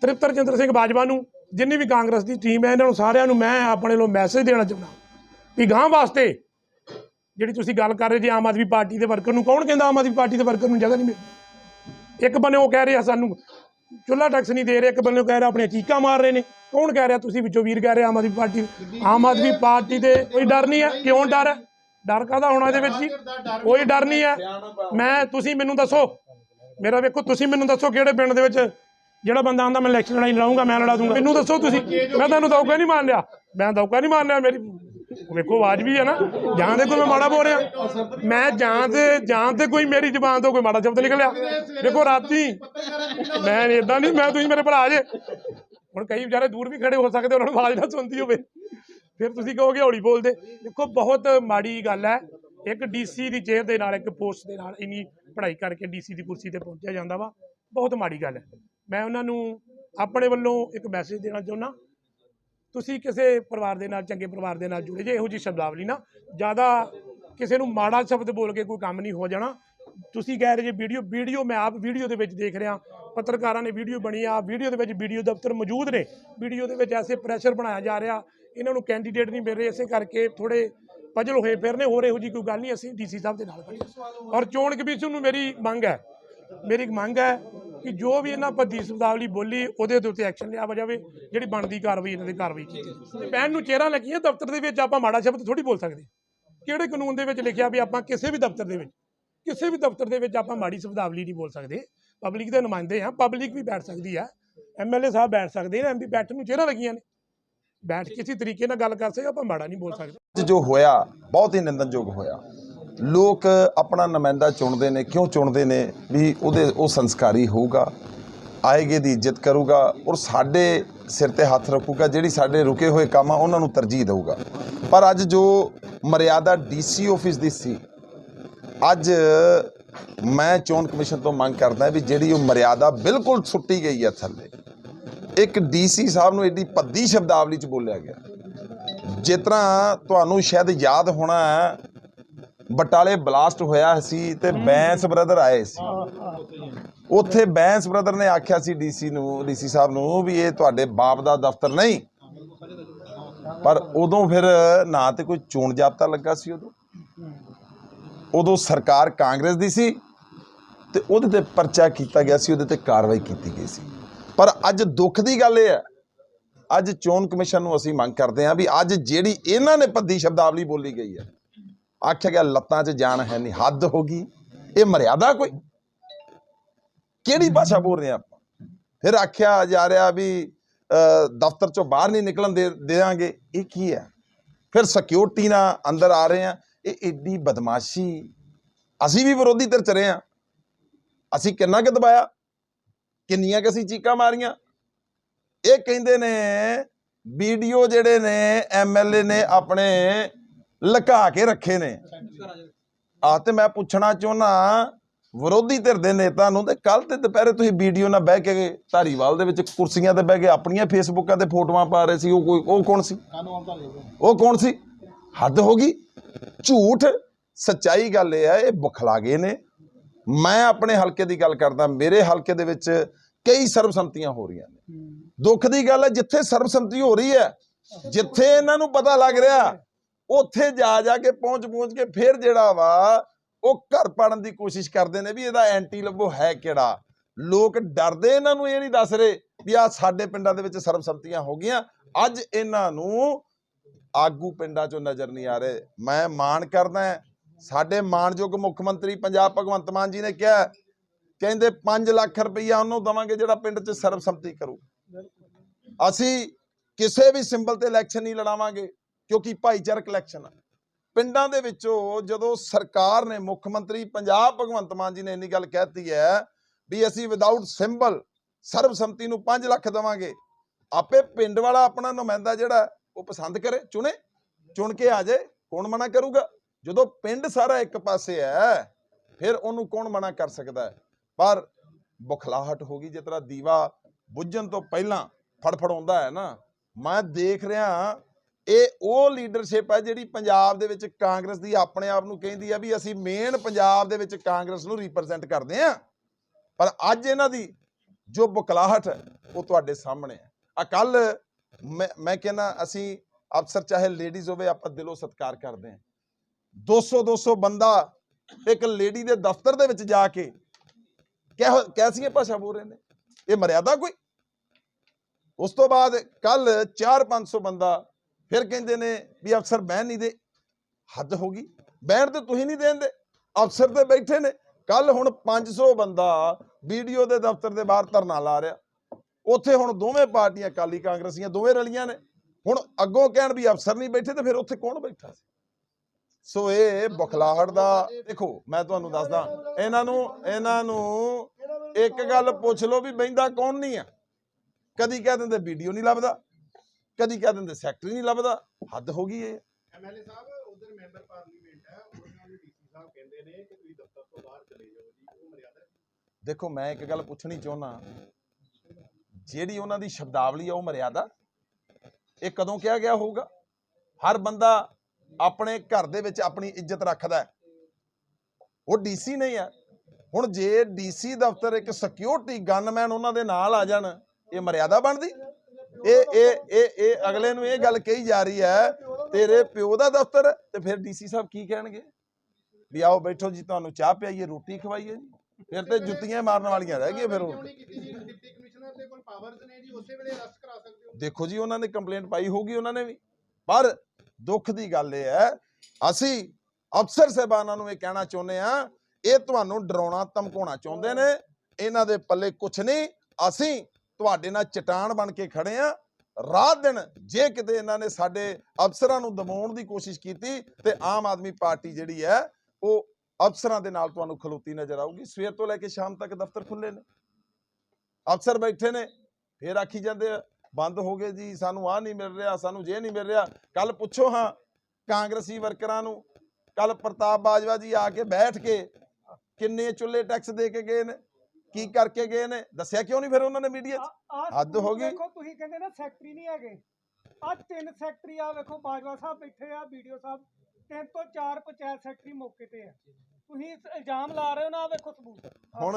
ਤ੍ਰਿਪਤ ਰਜਿੰਦਰ ਸਿੰਘ ਬਾਜਵਾ ਨੂੰ, ਜਿੰਨੀ ਵੀ ਕਾਂਗਰਸ ਦੀ ਟੀਮ ਹੈ, ਇਹਨਾਂ ਨੂੰ ਸਾਰਿਆਂ ਨੂੰ ਮੈਂ ਆਪਣੇ ਵੱਲੋਂ ਮੈਸੇਜ ਦੇਣਾ ਚਾਹੁੰਦਾ। ਵੀ ਗਾਂ ਵਾਸਤੇ ਜਿਹੜੀ ਤੁਸੀਂ ਗੱਲ ਕਰ ਰਹੇ ਜੀ ਆਮ ਆਦਮੀ ਪਾਰਟੀ ਦੇ ਵਰਕਰ ਨੂੰ, ਕੌਣ ਕਹਿੰਦਾ ਆਮ ਆਦਮੀ ਪਾਰਟੀ ਦੇ ਵਰਕਰ ਨੂੰ ਜਗ੍ਹਾ ਨਹੀਂ ਮਿਲਦੀ? ਇੱਕ ਬੰਨੇ ਉਹ ਕਹਿ ਰਹੇ ਆ ਸਾਨੂੰ ਚੁੱਲਾ ਟੈਕਸ ਨਹੀਂ ਦੇ ਰਹੇ, ਇੱਕ ਬੰਨੇ ਕਹਿ ਰਿਹਾ ਆਪਣੀਆਂ ਚੀਕਾਂ ਮਾਰ ਰਹੇ ਨੇ। ਕੌਣ ਕਹਿ ਰਿਹਾ ਤੁਸੀਂ ਵਿੱਚੋਂ ਵੀਰ ਕਹਿ ਰਹੇ ਆਮ ਆਦਮੀ ਪਾਰਟੀ? ਆਮ ਆਦਮੀ ਪਾਰਟੀ ਦੇ ਕੋਈ ਡਰ ਨਹੀਂ ਹੈ? ਕਿਉਂ ਡਰ ਹੈ? ਡਰ ਕਾਹਦਾ ਹੋਣਾ ਇਹਦੇ ਵਿੱਚ ਜੀ? ਕੋਈ ਡਰ ਨਹੀਂ ਹੈ। ਮੈਂ, ਤੁਸੀਂ ਮੈਨੂੰ ਦੱਸੋ। ਮੇਰਾ ਵੇਖੋ, ਤੁਸੀਂ ਮੈਨੂੰ ਦੱਸੋ ਕਿਹੜੇ ਪਿੰਡ ਦੇ ਵਿੱਚ ਜਿਹੜਾ ਬੰਦਾ ਆਂਦਾ, ਮੈਂ ਇਲੈਕਸ਼ਨ ਲੜਾਈ ਲੜਾਉਂਗਾ ਮੈਂ ਲੜਾ ਦੂੰਗਾ। ਮੈਨੂੰ ਦੱਸੋ ਤੁਸੀਂ। ਮੈਂ ਤੁਹਾਨੂੰ ਦੌਕਾ ਨਹੀਂ ਮਾਰ ਲਿਆ ਮੈਂ ਦੌਕਾ ਨਹੀਂ ਮਾਰ ਲਿਆ ਮੇਰੀ ਵੇਖੋ, ਆਵਾਜ਼ ਵੀ ਹੈ ਨਾ। ਜਾਂ ਤੇ ਕੋਈ ਮੈਂ ਮਾੜਾ ਬੋਲ ਰਿਹਾ। ਮੈਂ ਜਾਂ ਤੇ ਜਾਂ ਤੇ ਕੋਈ ਮੇਰੀ ਜ਼ੁਬਾਨ ਤੋਂ ਕੋਈ ਮਾੜਾ ਸ਼ਬਦ ਨਿਕਲਿਆ। ਵੇਖੋ ਰਾਤੀ ਮੈਂ ਇਦਾਂ ਨਹੀਂ, ਮੈਂ ਤੁਸੀਂ ਮੇਰੇ ਭਰਾ ਜੇ। ਹੁਣ ਕਈ ਵਿਚਾਰੇ ਦੂਰ ਵੀ ਖੜੇ ਹੋ ਸਕਦੇ, ਉਹਨਾਂ ਨੂੰ ਆਵਾਜ਼ ਨਾ ਸੁਣਦੀ ਹੋਵੇ। ਫਿਰ ਤੁਸੀਂ ਕਹੋਗੇ, ਹੌਲੀ ਬੋਲਦੇ ਦੇਖੋ, ਬਹੁਤ ਮਾੜੀ ਗੱਲ ਹੈ। ਇੱਕ ਡੀਸੀ ਦੀ ਚੇਅਰ ਦੇ ਨਾਲ, ਇੱਕ ਪੋਸਟ ਦੇ ਨਾਲ ਇੰਨੀ ਪੜ੍ਹਾਈ ਕਰਕੇ ਡੀਸੀ ਦੀ ਕੁਰਸੀ ਤੇ ਪਹੁੰਚਿਆ ਜਾਂਦਾ ਵਾ। ਬਹੁਤ ਮਾੜੀ ਗੱਲ ਹੈ। ਮੈਂ ਉਹਨਾਂ ਨੂੰ ਆਪਣੇ ਵੱਲੋਂ ਇੱਕ ਮੈਸੇਜ ਦੇਣਾ ਚਾਹੁੰਦਾ। ਤੁਸੀਂ ਕਿਸੇ ਪਰਿਵਾਰ ਦੇ ਨਾਲ, ਚੰਗੇ ਪਰਿਵਾਰ ਦੇ ਨਾਲ ਜੁੜੇ ਜੇ, ਇਹੋ ਜਿਹੀ ਸ਼ਬਦਾਵਲੀ ਨਾ, ਜ਼ਿਆਦਾ ਕਿਸੇ ਨੂੰ ਮਾੜਾ ਸ਼ਬਦ ਬੋਲ ਕੇ ਕੋਈ ਕੰਮ ਨਹੀਂ ਹੋ ਜਾਣਾ। ਤੁਸੀਂ ਕਹਿ ਰਹੇ ਜੇ ਵੀਡੀਓ ਵੀਡੀਓ ਮੈਂ ਆਪ ਵੀਡੀਓ ਦੇ ਵਿੱਚ ਦੇਖ ਰਿਹਾ। ਪੱਤਰਕਾਰਾਂ ਨੇ ਵੀਡੀਓ ਬਣੀ ਆ, ਵੀਡੀਓ ਦੇ ਵਿੱਚ ਵੀਡੀਓ ਦਫ਼ਤਰ ਮੌਜੂਦ ਨੇ। ਵੀਡੀਓ ਦੇ ਵਿੱਚ ਐਸੇ ਪ੍ਰੈਸ਼ਰ ਬਣਾਇਆ ਜਾ ਰਿਹਾ। ਇਹਨਾਂ ਨੂੰ ਕੈਂਡੀਡੇਟ ਨਹੀਂ ਮਿਲ ਰਹੇ, ਇਸੇ ਕਰਕੇ ਥੋੜੇ ਪਜਲ ਹੋਏ ਫਿਰਨੇ ਹੋਰ ਇਹੋ ਜੀ ਕੋਈ ਗੱਲ ਨਹੀਂ, ਅਸੀਂ ਡੀਸੀ ਸਾਹਿਬ ਦੇ ਨਾਲ ਖੜੇ ਔਰ ਚੋਣ ਕਮਿਸ਼ਨ ਨੂੰ ਮੇਰੀ ਮੰਗ ਹੈ, ਮੇਰੀ ਮੰਗ ਹੈ ਕਿ ਜੋ ਵੀ ਇਹਨਾਂ ਭੱਦੀ ਸ਼ਬਦਾਵਲੀ ਬੋਲੀ, ਉਹਦੇ ਦੇ ਉੱਤੇ ਐਕਸ਼ਨ ਲਿਆ ਜਾਵੇ, ਜਿਹੜੀ ਬਣਦੀ ਕਾਰਵਾਈ, ਇਹਨਾਂ ਦੀ ਕਾਰਵਾਈ ਕੀਤੀ ਜਾਵੇ ਪੈਨ ਨੂੰ ਚਿਹਰਾ ਲੱਗੀਆਂ ਦਫ਼ਤਰ ਦੇ ਵਿੱਚ ਆਪਾਂ ਮਾੜਾ ਸ਼ਬਦ ਥੋੜੀ ਬੋਲ ਸਕਦੇ ਕਿਹੜੇ ਕਾਨੂੰਨ ਦੇ ਵਿੱਚ ਲਿਖਿਆ ਵੀ ਆਪਾਂ ਕਿਸੇ ਵੀ ਦਫ਼ਤਰ ਦੇ ਵਿੱਚ, ਕਿਸੇ ਵੀ ਦਫ਼ਤਰ ਦੇ ਵਿੱਚ ਆਪਾਂ ਮਾੜੀ ਸ਼ਬਦਾਵਲੀ ਨਹੀਂ ਬੋਲ ਸਕਦੇ। ਪਬਲਿਕ ਦੇ ਨੁਮਾਇੰਦੇ ਆ ਪਬਲਿਕ ਵੀ ਬੈਠ ਸਕਦੀ ਆ। ਐਮਐਲਏ ਸਾਹਿਬ ਬੈਠ ਸਕਦੇ ਨੇ ਐਮਪੀ ਬੈਠਣ ਨੂੰ ਚਿਹਰਾ ਲੱਗੀਆਂ ਨੇ। ਬੈਠ ਕਿਸੇ ਤਰੀਕੇ ਨਾਲ ਗੱਲ ਕਰ ਸਕਦੇ, ਆਪਾਂ ਮਾੜਾ ਨਹੀਂ ਬੋਲ ਸਕਦੇ। ਜੋ ਹੋਇਆ, ਬਹੁਤ ਹੀ ਨਿੰਦਨਯੋਗ ਹੋਇਆ। ਲੋਕ ਆਪਣਾ ਨੁਮਾਇੰਦਾ ਚੁਣਦੇ ਨੇ, ਕਿਉਂ ਚੁਣਦੇ ਨੇ? ਵੀ ਉਹਦੇ, ਉਹ ਸੰਸਕਾਰੀ ਹੋਊਗਾ, ਆਏਗੇ ਦੀ ਇੱਜ਼ਤ ਕਰੂਗਾ ਔਰ ਸਾਡੇ ਸਿਰ ਤੇ ਹੱਥ ਰੱਖੂਗਾ, ਜਿਹੜੀ ਸਾਡੇ ਰੁਕੇ ਹੋਏ ਕੰਮ ਆ, ਉਹਨਾਂ ਨੂੰ ਤਰਜੀਹ ਦੇਊਗਾ। ਪਰ ਅੱਜ ਜੋ ਮਰਿਆਦਾ ਡੀਸੀ ਆਫਿਸ ਦੀ ਸੀ, ਅੱਜ ਮੈਂ ਚੋਣ ਕਮਿਸ਼ਨ ਤੋਂ ਮੰਗ ਕਰਦਾ ਵੀ ਜਿਹੜੀ ਉਹ ਮਰਿਆਦਾ ਬਿਲਕੁਲ ਸੁੱਟੀ ਗਈ ਹੈ ਥੱਲੇ, ਇੱਕ ਡੀਸੀ ਸਾਹਿਬ ਨੂੰ ਏਡੀ ਭੱਦੀ ਸ਼ਬਦਾਵਲੀ ਚ ਬੋਲਿਆ ਗਿਆ। ਜਿਸ ਤਰ੍ਹਾਂ ਤੁਹਾਨੂੰ ਸ਼ਾਇਦ ਯਾਦ ਹੋਣਾ ਬਟਾਲੇ ਬਲਾਸਟ ਹੋਇਆ ਸੀ ਤੇ ਬੈਂਸ ਬ੍ਰਦਰ ਆਏ ਸੀ। ਉੱਥੇ ਬੈਂਸ ਬ੍ਰਦਰ ਨੇ ਆਖਿਆ ਸੀ ਡੀਸੀ ਨੂੰ ਡੀਸੀ ਸਾਹਿਬ ਨੂੰ ਵੀ ਇਹ ਤੁਹਾਡੇ ਬਾਪ ਦਾ ਦਫ਼ਤਰ ਨਹੀਂ। ਪਰ ਉਦੋਂ ਫਿਰ ਨਾ ਤੇ ਕੋਈ ਚੋਣ ਜਾਬਤਾ ਲੱਗਾ ਸੀ ਉਦੋਂ। ਉਦੋਂ ਸਰਕਾਰ ਕਾਂਗਰਸ ਦੀ ਸੀ ਤੇ ਉਹਦੇ ਤੇ ਪਰਚਾ ਕੀਤਾ ਗਿਆ ਸੀ ਉਹਦੇ ਤੇ ਕਾਰਵਾਈ ਕੀਤੀ ਗਈ ਸੀ। ਪਰ ਅੱਜ ਦੁੱਖ ਦੀ ਗੱਲ ਇਹ ਹੈ ਅੱਜ ਚੋਣ ਕਮਿਸ਼ਨ ਨੂੰ ਅਸੀਂ ਮੰਗ ਕਰਦੇ ਹਾਂ ਵੀ ਅੱਜ ਜਿਹੜੀ ਇਹਨਾਂ ਨੇ ਭੱਦੀ ਸ਼ਬਦਾਵਲੀ ਬੋਲੀ ਗਈ ਹੈ ਆਖਿਆ ਗਿਆ ਲੱਤਾਂ 'ਚ ਜਾਨ ਹੈ ਨਹੀਂ ਹੱਦ ਹੋ ਗਈ। ਇਹ ਮਰਿਆਦਾ ਕੋਈ? ਕਿਹੜੀ ਭਾਸ਼ਾ ਬੋਲ ਰਹੇ ਹਾਂ ਆਪਾਂ? ਫਿਰ ਆਖਿਆ ਜਾ ਰਿਹਾ ਵੀ ਅ, ਦਫ਼ਤਰ ਚੋਂ ਬਾਹਰ ਨਹੀਂ ਨਿਕਲਣ ਦੇ ਦੇਵਾਂਗੇ। ਇਹ ਕੀ ਹੈ? ਫਿਰ ਸਿਕਿਉਰਿਟੀ ਨਾਲ ਅੰਦਰ ਆ ਰਹੇ ਆ ਇਹ ਏਡੀ ਬਦਮਾਸ਼ੀ। ਅਸੀਂ ਵੀ ਵਿਰੋਧੀ ਧਿਰ ਚ ਰਹੇ ਆ ਅਸੀਂ ਕਿੰਨਾ ਕੁ ਦਬਾਇਆ? ਕਿੰਨੀਆਂ ਕਿ ਅਸੀਂ ਚੀਕਾਂ ਮਾਰੀਆਂ? ਇਹ ਕਹਿੰਦੇ ਨੇ ਵੀਡੀਓ ਜਿਹੜੇ ਨੇ ਐਮਐਲਏ ਨੇ ਆਪਣੇ ਲੁਕਾ ਕੇ ਰੱਖੇ ਨੇ। ਆ ਤੇ ਮੈਂ ਪੁੱਛਣਾ ਚਾਹੁੰਦਾ ਵਿਰੋਧੀ ਧਿਰ ਦੇ ਨੇਤਾ ਨੂੰ ਤੇ ਕੱਲ ਤੇ ਦੁਪਹਿਰੇ ਤੁਸੀਂ ਵੀਡੀਓ ਨਾਲ ਬਹਿ ਕੇ ਧਾਰੀਵਾਲ ਦੇ ਵਿੱਚ ਕੁਰਸੀਆਂ ਤੇ ਬਹਿ ਕੇ ਆਪਣੀਆਂ ਫੇਸਬੁੱਕਾਂ ਤੇ ਫੋਟੋਆਂ ਪਾ ਰਹੇ ਸੀ, ਉਹ ਕੋਈ, ਉਹ ਕੌਣ ਸੀ? ਉਹ ਕੌਣ ਸੀ? ਹੱਦ ਹੋ ਗਈ। ਝੂਠ, ਸੱਚਾਈ ਗੱਲ ਇਹ ਹੈ, ਇਹ ਬੁਖਲਾ ਗਏ ਨੇ। ਮੈਂ ਆਪਣੇ ਹਲਕੇ ਦੀ ਗੱਲ ਕਰਦਾ, ਮੇਰੇ ਹਲਕੇ ਦੇ ਵਿੱਚ ਕਈ ਸਰਬਸੰਮਤੀਆਂ ਹੋ ਰਹੀਆਂ ਨੇ। ਦੁੱਖ ਦੀ ਗੱਲ ਹੈ, ਜਿੱਥੇ ਸਰਬਸੰਮਤੀ ਹੋ ਰਹੀ ਹੈ, ਜਿੱਥੇ ਇਹਨਾਂ ਨੂੰ ਪਤਾ ਲੱਗ ਰਿਹਾ ਉੱਥੇ ਜਾ ਜਾ ਕੇ ਪਹੁੰਚ ਪਹੁੰਚ ਕੇ ਫਿਰ ਜਿਹੜਾ ਵਾ, ਉਹ ਘਰ ਪਾੜਨ ਦੀ ਕੋਸ਼ਿਸ਼ ਕਰਦੇ ਨੇ ਵੀ ਇਹਦਾ ਐਂਟੀ ਲੱਭੋ ਹੈ ਕਿਹੜਾ। ਲੋਕ ਡਰਦੇ ਇਹਨਾਂ ਨੂੰ ਇਹ ਨਹੀਂ ਦੱਸ ਰਹੇ ਵੀ ਆ ਸਾਡੇ ਪਿੰਡਾਂ ਦੇ ਵਿੱਚ ਸਰਬਸੰਮਤੀਆਂ ਹੋ ਗਈਆਂ। ਅੱਜ ਇਹਨਾਂ ਨੂੰ ਆਗੂ ਪਿੰਡਾਂ ਚੋਂ ਨਜ਼ਰ ਨਹੀਂ ਆ ਰਹੇ। ਮੈਂ ਮਾਣ ਕਰਦਾ ਸਾਡੇ ਮਾਣਯੋਗ ਮੁੱਖ ਮੰਤਰੀ ਪੰਜਾਬ ਭਗਵੰਤ ਮਾਨ ਜੀ ਨੇ ਕਿਹਾ, ਕਹਿੰਦੇ 5 ਲੱਖ ਰੁਪਈਆ ਉਹਨੂੰ ਦਵਾਂਗੇ ਜਿਹੜਾ ਪਿੰਡ 'ਚ ਸਰਬਸੰਮਤੀ ਕਰੂ। ਅਸੀਂ ਕਿਸੇ ਵੀ ਸਿੰਬਲ ਤੇ ਇਲੈਕਸ਼ਨ ਨਹੀਂ ਲੜਾਵਾਂਗੇ। ਕਿਉਂਕਿ ਭਾਈਚਾਰਕ ਇਲੈਕਸ਼ਨ ਆ। ਪਿੰਡਾਂ ਦੇ ਵਿੱਚੋਂ ਜਦੋਂ ਸਰਕਾਰ ਨੇ, ਮੁੱਖ ਮੰਤਰੀ ਪੰਜਾਬ ਭਗਵੰਤ ਮਾਨ ਜੀ ਨੇ ਇੰਨੀ ਗੱਲ ਕਹਿਤੀ ਹੈ ਵੀ ਅਸੀਂ ਵਿਦਆਊਟ ਸਿੰਬਲ ਸਰਬਸੰਮਤੀ ਨੂੰ 5 ਲੱਖ ਦਵਾਂਗੇ। ਆਪੇ ਪਿੰਡ ਵਾਲਾ ਆਪਣਾ ਨੁਮਾਇੰਦਾ ਜਿਹੜਾ ਉਹ ਪਸੰਦ ਕਰੇ, ਚੁਣੇ। ਚੁਣ ਕੇ ਆ ਜਾਏ, ਕੌਣ ਮਨਾ ਕਰੂਗਾ? ਜਦੋਂ ਪਿੰਡ ਸਾਰਾ ਇੱਕ ਪਾਸੇ ਹੈ, ਫਿਰ ਉਹਨੂੰ ਕੌਣ ਮਨਾ ਕਰ ਸਕਦਾ ਹੈ? ਪਰ ਬੁਖਲਾਹਟ ਹੋ ਗਈ, ਜਿਸ ਤਰ੍ਹਾਂ ਦੀਵਾ ਬੁੱਝਣ ਤੋਂ ਪਹਿਲਾਂ ਫੜਫੜਾਉਂਦਾ ਹੈ ਨਾ। ਮੈਂ ਦੇਖ ਰਿਹਾ ਇਹ ਉਹ ਲੀਡਰਸ਼ਿਪ ਹੈ ਜਿਹੜੀ ਪੰਜਾਬ ਦੇ ਵਿੱਚ ਕਾਂਗਰਸ ਦੀ ਆਪਣੇ ਆਪ ਨੂੰ ਕਹਿੰਦੀ ਆ ਵੀ ਅਸੀਂ ਮੇਨ ਪੰਜਾਬ ਦੇ ਵਿੱਚ ਕਾਂਗਰਸ ਨੂੰ ਰਿਪਰੈਜ਼ੈਂਟ ਕਰਦੇ ਆ ਪਰ ਅੱਜ ਇਹਨਾਂ ਦੀ ਜੋ ਬੁਕਲਾਹਟ ਹੈ, ਉਹ ਤੁਹਾਡੇ ਸਾਹਮਣੇ ਹੈ। ਆ ਕੱਲ ਮੈਂ ਮੈਂ ਕਹਿੰਦਾ ਅਸੀਂ ਅਫਸਰ ਚਾਹੇ ਲੇਡੀਜ਼ ਹੋਵੇ, ਆਪਾਂ ਦਿਲੋਂ ਸਤਿਕਾਰ ਕਰਦੇ ਹਾਂ। 200 200 ਬੰਦਾ ਇੱਕ ਲੇਡੀ ਦੇ ਦਫ਼ਤਰ ਦੇ ਵਿੱਚ ਜਾ ਕੇ ਕਿਹੋ ਕੈਸੀਆਂ ਭਾਸ਼ਾ ਬੋਲ ਰਹੇ ਨੇ? ਇਹ ਮਰਿਆਦਾ ਕੋਈ? ਉਸ ਤੋਂ ਬਾਅਦ ਕੱਲ 4-500 ਬੰਦਾ ਫਿਰ ਕਹਿੰਦੇ ਨੇ ਵੀ ਅਫਸਰ ਬਹਿਣ ਨਹੀਂ ਦੇ। ਹੱਦ ਹੋ ਗਈ। ਬਹਿਣ ਤੇ ਤੁਸੀਂ ਨਹੀਂ ਦੇਂਦੇ ਅਫਸਰ ਤੇ ਬੈਠੇ ਨੇ। ਕੱਲ ਹੁਣ 500 ਬੰਦਾ ਵੀਡੀਓ ਦੇ ਦਫ਼ਤਰ ਦੇ ਬਾਹਰ ਧਰਨਾ ਲਾ ਰਿਹਾ। ਉੱਥੇ ਹੁਣ ਦੋਵੇਂ ਪਾਰਟੀਆਂ ਅਕਾਲੀ ਕਾਂਗਰਸੀਆਂ ਦੋਵੇਂ ਰਲੀਆਂ ਨੇ। ਹੁਣ ਅੱਗੋਂ ਕਹਿਣ ਵੀ ਅਫਸਰ ਨਹੀਂ ਬੈਠੇ ਤੇ ਫਿਰ ਉੱਥੇ ਕੌਣ ਬੈਠਾ ਸੀ? ਸੋ ਇਹ ਬੁਖਲਾਹਟ ਦਾ, ਦੇਖੋ, ਮੈਂ ਤੁਹਾਨੂੰ ਦੱਸਦਾ। ਇਹਨਾਂ ਨੂੰ ਇਹਨਾਂ ਨੂੰ ਇੱਕ ਗੱਲ ਪੁੱਛ ਲਓ ਵੀ ਬੈਂਦਾ ਕੌਣ ਨਹੀਂ ਆ। ਕਦੀ ਕਹਿ ਦਿੰਦੇ ਵੀਡੀਓ ਨਹੀਂ ਲੱਭਦਾ। ਕਦੀ ਕਹਿ ਦਿੰਦੇ ਸੈਕਟਰੀ ਨਹੀਂ ਲੱਭਦਾ ਹੱਦ ਹੋ ਗਈ ਇਹ। ਐਮਐਲਏ ਸਾਹਿਬ ਉਧਰ ਮੈਂਬਰ ਪਾਰਲੀਮੈਂਟ ਹੈ ਉਹਨਾਂ ਨੂੰ ਡੀਸੀ ਸਾਹਿਬ ਕਹਿੰਦੇ ਨੇ ਕਿ ਤੁਸੀਂ ਦਫ਼ਤਰ ਤੋਂ ਬਾਹਰ ਚਲੇ ਜਾਓ ਜੀ ਉਹ ਮਰਿਆਦਾ। ਦੇਖੋ ਮੈਂ ਇੱਕ ਗੱਲ ਪੁੱਛਣੀ ਚਾਹੁੰਦਾ ਜਿਹੜੀ ਉਹਨਾਂ ਦੀ ਸ਼ਬਦਾਵਲੀ ਆ ਉਹ ਮਰਿਆਦਾ ਇਹ ਕਦੋਂ ਕਿਹਾ ਗਿਆ ਹੋਊਗਾ? ਹਰ ਬੰਦਾ ਆਪਣੇ ਘਰ ਦੇ ਵਿੱਚ ਆਪਣੀ ਇੱਜ਼ਤ ਰੱਖਦਾ ਹੈ। ਉਹ ਡੀਸੀ ਨਹੀਂ ਆ ਹੁਣ ਜੇ ਡੀਸੀ ਦਫ਼ਤਰ ਇੱਕ ਸਿਕਿਉਰਿਟੀ ਗਨਮੈਨ ਉਹਨਾਂ ਦੇ ਨਾਲ ਆ ਜਾਣ ਇਹ ਮਰਿਆਦਾ ਬਣਦੀ? ਇਹ ਇਹ ਇਹ ਇਹ ਅਗਲੇ ਨੂੰ ਇਹ ਗੱਲ ਕਹੀ ਜਾ ਰਹੀ ਹੈ ਤੇਰੇ ਪਿਓ ਦਾ ਦਫ਼ਤਰ ਤੇ ਫਿਰ ਡੀਸੀ ਸਾਹਿਬ ਕੀ ਕਹਿਣਗੇ? ਵੀ ਆਓ ਬੈਠੋ ਜੀ ਤੁਹਾਨੂੰ ਚਾਹ ਪਿਆਈਏ ਰੋਟੀ ਖਵਾਈਏ ਜੀ। ਫਿਰ ਤੇ ਜੁੱਤੀਆਂ ਮਾਰਨ ਵਾਲੀਆਂ ਰਹਿ ਗਈਆਂ ਫਿਰ ਹੋਰ ਦੇਖੋ ਜੀ ਉਹਨਾਂ ਨੇ ਕੰਪਲੇਂਟ ਪਾਈ ਹੋਊਗੀ ਉਹਨਾਂ ਨੇ ਵੀ। ਪਰ ਦੁੱਖ ਦੀ ਗੱਲ ਇਹ ਹੈ ਅਸੀਂ ਅਫਸਰ ਸਾਹਿਬਾਨਾਂ ਨੂੰ ਇਹ ਕਹਿਣਾ ਚਾਹੁੰਦੇ ਆ ਇਹ ਤੁਹਾਨੂੰ ਡਰਾਉਣਾ ਧਮਕਾਉਣਾ ਚਾਹੁੰਦੇ ਨੇ। ਇਹਨਾਂ ਦੇ ਪੱਲੇ ਕੁਝ ਨਹੀਂ। ਅਸੀਂ ਤੁਹਾਡੇ ਨਾਲ ਚਟਾਨ ਬਣ ਕੇ ਖੜੇ ਆ। ਰਾਤ ਦਿਨ ਜੇ ਕਿਤੇ ਇਹਨਾਂ ਨੇ ਸਾਡੇ ਅਫਸਰਾਂ ਨੂੰ ਦਬਾਉਣ ਦੀ ਕੋਸ਼ਿਸ਼ ਕੀਤੀ ਤੇ ਆਮ ਆਦਮੀ ਪਾਰਟੀ ਜਿਹੜੀ ਹੈ, ਉਹ ਅਫਸਰਾਂ ਦੇ ਨਾਲ ਤੁਹਾਨੂੰ ਖਲੋਤੀ ਨਜ਼ਰ ਆਊਗੀ। ਸਵੇਰ ਤੋਂ ਲੈ ਕੇ ਸ਼ਾਮ ਤੱਕ ਦਫ਼ਤਰ ਖੁੱਲੇ ਨੇ। ਅਫਸਰ ਬੈਠੇ ਨੇ, ਫੇਰ ਆਖੀ ਜਾਂਦੇ ਆ, ਬੰਦ ਹੋ ਗਏ ਜੀ, ਸਾਨੂੰ ਆਹ ਨਹੀਂ ਮਿਲ ਰਿਹਾ, ਸਾਨੂੰ ਜੇ ਨਹੀਂ ਮਿਲ ਰਿਹਾ ਕੱਲ ਪੁੱਛੋ ਹਾਂ ਕਾਂਗਰਸੀ ਵਰਕਰਾਂ ਨੂੰ। ਕੱਲ ਪ੍ਰਤਾਪ ਬਾਜਵਾ ਜੀ ਆ ਕੇ ਬੈਠ ਕੇ ਕਿੰਨੇ ਚੁੱਲ੍ਹੇ ਟੈਕਸ ਦੇ ਕੇ ਗਏ ਨੇ। ਕੀ ਕਰਕੇ ਗਏ ਨੇ? ਦੱਸਿਆ ਕਿਉਂ ਨਹੀਂ ਫਿਰ ਉਹਨਾਂ ਨੇ ਮੀਡੀਆ 'ਚ? ਹੱਦ ਹੋ ਗਈ। ਦੇਖੋ ਤੁਸੀਂ ਕਹਿੰਦੇ ਨਾ ਸੈਕਟਰੀ ਨਹੀਂ ਹੈਗੇ। ਆ ਤਿੰਨ ਸੈਕਟਰੀ ਆ ਵੇਖੋ ਬਾਜਵਾ ਸਾਹਿਬ ਬੈਠੇ ਆ ਵੀਡੀਓ ਸਾਹਿਬ। ਤਿੰਨ ਤੋਂ ਚਾਰ ਪੰਚਾਇਤ ਸੈਕਟਰੀ ਮੌਕੇ ਤੇ ਆ। ਤੁਸੀਂ ਇਲਜ਼ਾਮ ਲਾ ਰਹੇ ਹੋ ਨਾ ਵੇਖੋ ਸਬੂਤ। ਹੁਣ